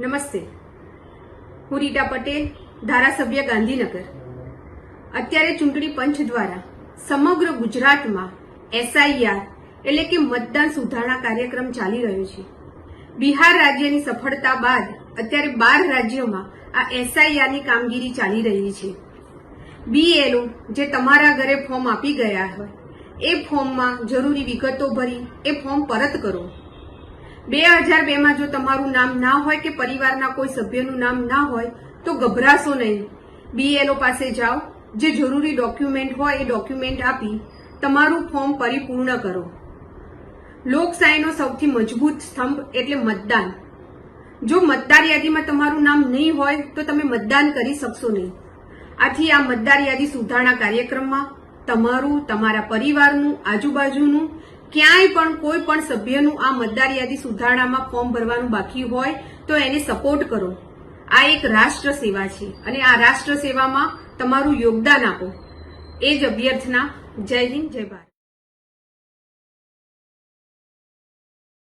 નમસ્તે. હું રીટા પટેલ, ધારાસભ્ય ગાંધીનગર. અત્યારે ચૂંટણી પંચ દ્વારા સમગ્ર ગુજરાતમાં એસઆઈઆર એટલે કે મતદાન સુધારણા કાર્યક્રમ ચાલી રહ્યો છે. બિહાર રાજ્યની સફળતા બાદ અત્યારે બાર રાજ્યોમાં આ એસઆઈઆરની કામગીરી ચાલી રહી છે. બીએલઓ જે તમારા ઘરે ફોર્મ આપી ગયા હોય, એ ફોર્મમાં જરૂરી વિગતો ભરી એ ફોર્મ પરત કરો. બે હજાર બેમાં જો તમારું નામ ના હોય કે પરિવારના કોઈ સભ્યનું નામ ના હોય, તો ગભરાશો નહીં. બીએલઓ પાસે જાઓ. જે જરૂરી ડોક્યુમેન્ટ હોય એ ડોક્યુમેન્ટ આપી તમારું ફોર્મ પરિપૂર્ણ કરો. લોકશાહીનો સૌથી મજબૂત સ્તંભ એટલે મતદાન. જો મતદાર યાદીમાં તમારું નામ નહીં હોય, તો તમે મતદાન કરી શકશો નહીં. આથી આ મતદાર યાદી સુધારણા કાર્યક્રમમાં તમારું, તમારા પરિવારનું, આજુબાજુનું ક્યાંય પણ કોઈ પણ સભ્યનું આ મતદાર યાદી સુધારણામાં ફોર્મ ભરવાનું બાકી હોય તો એને સપોર્ટ કરો. આ એક રાષ્ટ્ર સેવા છે અને આ રાષ્ટ્ર સેવામાં તમારું યોગદાન આપો. એ જ અભ્યર્થના. જય હિન્દ, જય ભારત.